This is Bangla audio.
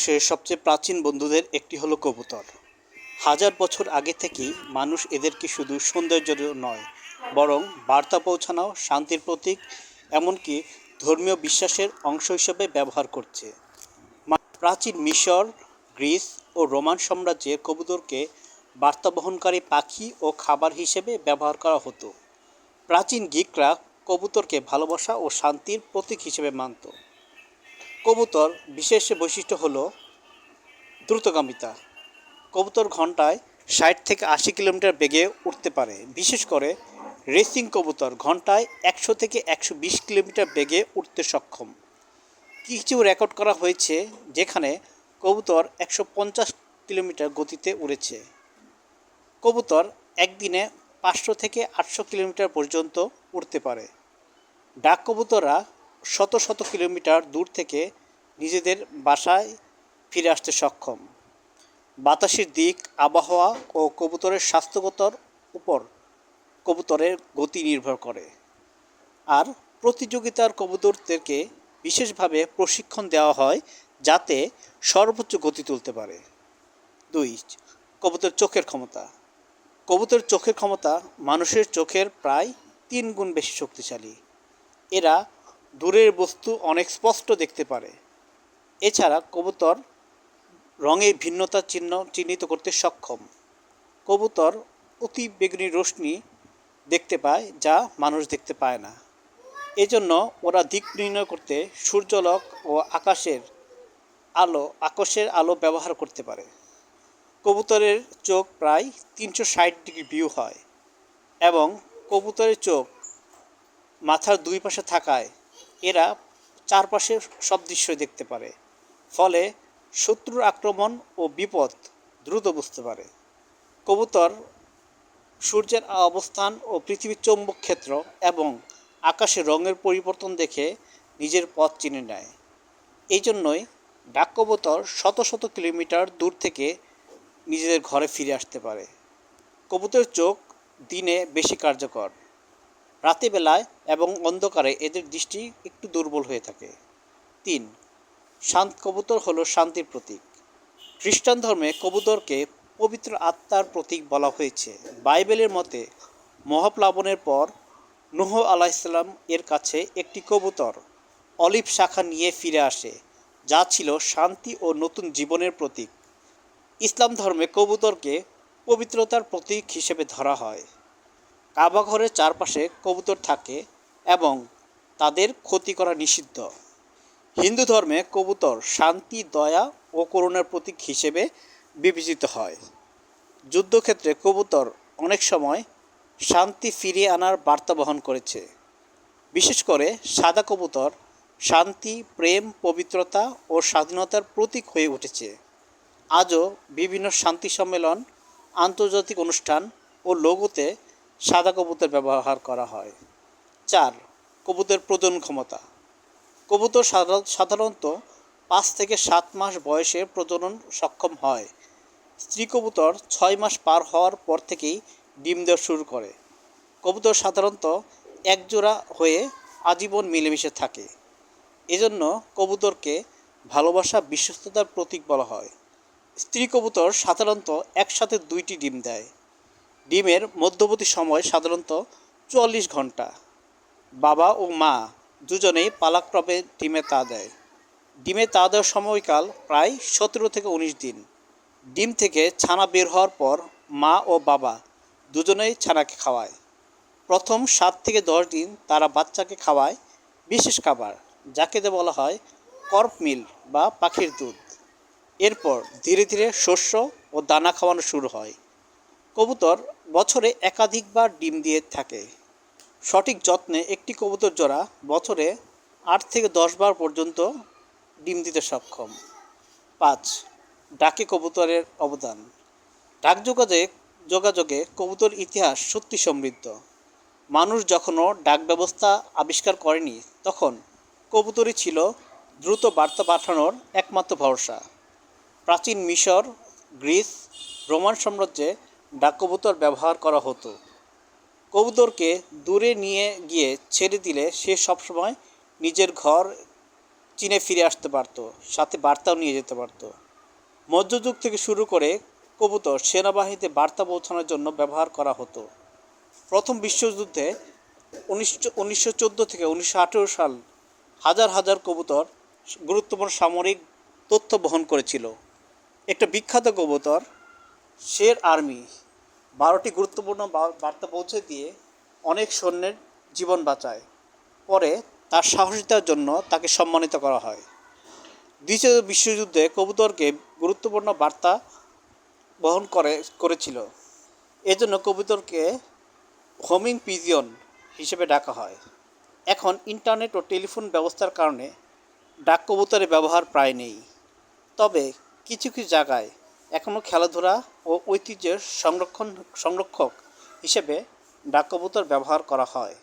মানুষের সবচেয়ে প্রাচীন বন্ধুদের একটি হলো কবুতর। হাজার বছর আগে থেকেই মানুষ এদেরকে শুধু সৌন্দর্যের নয়, বরং বার্তা পৌঁছানো শান্তির প্রতীক, এমনকি ধর্মীয় বিশ্বাসের অংশ হিসেবে ব্যবহার করছে। প্রাচীন মিশর, গ্রিস ও রোমান সাম্রাজ্যে কবুতরকে বার্তা বহনকারী পাখি ও খাবার হিসেবে ব্যবহার করা হতো। প্রাচীন গ্রিকরা কবুতরকে ভালোবাসা ও শান্তির প্রতীক হিসেবে মানত। কবুতর বিশেষ বৈশিষ্ট্য হল দ্রুতগামিতা। কবুতর ঘন্টায় ষাট থেকে আশি কিলোমিটার বেগে উঠতে পারে। বিশেষ করে রেসিং কবুতর ঘন্টায় একশো থেকে একশো বিশ কিলোমিটার বেগে উঠতে সক্ষম। কিছু রেকর্ড করা হয়েছে যেখানে কবুতর একশো পঞ্চাশ কিলোমিটার গতিতে উড়েছে। কবুতর একদিনে পাঁচশো থেকে আটশো কিলোমিটার পর্যন্ত উড়তে পারে। ডাক কবুতররা শত শত কিলোমিটার দূর থেকে নিজেদের বাসায় ফিরে আসতে সক্ষম। বাতাসের দিক, আবহাওয়া ও কবুতরের স্বাস্থ্যগতর উপর কবুতরের গতি নির্ভর করে। আর প্রতিযোগিতার কবুতরদেরকে বিশেষভাবে প্রশিক্ষণ দেওয়া হয় যাতে সর্বোচ্চ গতি তুলতে পারে। দুই, কবুতর চোখের ক্ষমতা। কবুতর চোখের ক্ষমতা মানুষের চোখের প্রায় তিন গুণ বেশি শক্তিশালী। এরা দূরের বস্তু অনেক স্পষ্ট দেখতে পারে। এছাড়া কবুতর রঙে ভিন্নতা চিহ্ন চিহ্নিত করতে সক্ষম। কবুতর অতি বেগুনি রশ্মি দেখতে পায় যা মানুষ দেখতে পায় না। এজন্য ওরা দিক নির্ণয় করতে সূর্যলোক ও আকাশের আলো আকাশের আলো ব্যবহার করতে পারে। কবুতরের চোখ প্রায় তিনশো ষাট ডিগ্রি ভিউ হয় এবং কবুতরের চোখ মাথার দুই পাশে থাকায় এরা চারপাশে সব দৃশ্য দেখতে পারে। ফলে শত্রুর আক্রমণ ও বিপদ দ্রুত বুঝতে পারে। কবুতর, সূর্যের অবস্থান ও পৃথিবীর চৌম্বক ক্ষেত্র এবং আকাশে রঙের পরিবর্তন দেখে নিজের পথ চিনে নেয়। এই জন্যই ডাক কবুতর শত শত কিলোমিটার দূর থেকে নিজেদের ঘরে ফিরে আসতে পারে। কবুতরের চোখ দিনে বেশি কার্যকর। রাতেবেলায় এবং অন্ধকারে এদের দৃষ্টি একটু দুর্বল হয়ে থাকে। তিন, শান্ত কবুতর হলো শান্তির প্রতীক। খ্রিস্টান ধর্মে কবুতরকে পবিত্র আত্মার প্রতীক বলা হয়েছে। বাইবেলের মতে, মহাপ্লাবনের পর নুহ আলাইসাল্লাম এর কাছে একটি কবুতর অলিভ শাখা নিয়ে ফিরে আসে, যা ছিল শান্তি ও নতুন জীবনের প্রতীক। ইসলাম ধর্মে কবুতরকে পবিত্রতার প্রতীক হিসেবে ধরা হয়। কাবা ঘরের চারপাশে কবুতর থাকে এবং তাদের ক্ষতি করা নিষিদ্ধ। হিন্দু ধর্মে কবুতর শান্তি, দয়া ও করুণার প্রতীক হিসেবে বিবেচিত হয়। যুদ্ধক্ষেত্রে কবুতর অনেক সময় শান্তি ফিরিয়ে আনার বার্তা বহন করেছে। বিশেষ করে সাদা কবুতর শান্তি, প্রেম, পবিত্রতা ও স্বাধীনতার প্রতীক হয়ে উঠেছে। আজও বিভিন্ন শান্তি সম্মেলন, আন্তর্জাতিক অনুষ্ঠান ও লোগোতে সাদা কবুতর ব্যবহার করা হয়। চার, কবুতর প্রজনন ক্ষমতা। কবুতর সাধারণ- সাধারণত পাঁচ থেকে সাত মাস বয়সে প্রজনন সক্ষম হয়। স্ত্রী কবুতর ছয় মাস পার হওয়ার পর থেকেই ডিম দেওয়া শুরু করে। কবুতর সাধারণত একজোড়া হয়ে আজীবন মিলেমিশে থাকে। এজন্য কবুতরকে ভালোবাসা, বিশ্বস্ততার প্রতীক বলা হয়। স্ত্রী কবুতর সাধারণত একসাথে দুইটি ডিম দেয়। ডিমের মধ্যবর্তী সময় সাধারণত চুয়াল্লিশ ঘণ্টা। বাবা ও মা দুজনেই পালাক্রমে ডিমে তা দেয়। ডিমে তা দেওয়ার সময়কাল প্রায় সতেরো থেকে উনিশ দিন। ডিম থেকে ছানা বের হওয়ার পর মা ও বাবা দুজনেই ছানাকে খাওয়ায়। প্রথম সাত থেকে দশ দিন তারা বাচ্চাকে খাওয়ায় বিশেষ খাবার, যাকে বলা হয় কর্প মিল বা পাখির দুধ। এরপর ধীরে ধীরে শস্য ও দানা খাওয়ানো শুরু হয়। কবুতর বছরে একাধিকবার ডিম দিয়ে থাকে। সঠিক যত্নে একটি কবুতর জোড়া বছরে আট থেকে দশ বার পর্যন্ত ডিম দিতে সক্ষম। পাঁচ, ডাকে কবুতরের অবদান। ডাক যোগাযোগ, যোগাযোগে কবুতর ইতিহাস সত্যি সমৃদ্ধ। মানুষ যখনও ডাক ব্যবস্থা আবিষ্কার করেনি, তখন কবুতরই ছিল দ্রুত বার্তা পাঠানোর একমাত্র ভরসা। প্রাচীন মিশর, গ্রিস, রোমান সাম্রাজ্যে ডাক কবুতর ব্যবহার করা হতো। কবুতরকে দূরে নিয়ে গিয়ে ছেড়ে দিলে সে সবসময় নিজের ঘর চীনে ফিরে আসতে পারতো, সাথে বার্তাও নিয়ে যেতে পারতো। মধ্যযুগ থেকে শুরু করে কবুতর সেনাবাহিনীতে বার্তা পৌঁছানোর জন্য ব্যবহার করা হতো। প্রথম বিশ্বযুদ্ধে উনিশশো উনিশশো চোদ্দ থেকে উনিশশো আঠেরো সাল হাজার হাজার কবুতর গুরুত্বপূর্ণ সামরিক তথ্য বহন করেছিল। একটা বিখ্যাত কবুতর শের আর্মি বারোটি গুরুত্বপূর্ণ বার্তা পৌঁছে দিয়ে অনেক সৈন্যের জীবন বাঁচায়। পরে তার সাহসিতার জন্য তাকে সম্মানিত করা হয়। দ্বিতীয় বিশ্বযুদ্ধে কবুতরকে গুরুত্বপূর্ণ বার্তা বহন করে করেছিল। এজন্য কবুতরকে হোমিং পিজিয়ন হিসেবে ডাকা হয়। এখন ইন্টারনেট ও টেলিফোন ব্যবস্থার কারণে ডাক কবুতরের ব্যবহার প্রায় নেই। তবে কিছু কিছু জায়গায় এখনও খেলাধুলা ও ঐতিহ্যের সংরক্ষণ সংরক্ষক হিসেবে ডাক কবুতর ব্যবহার করা হয়।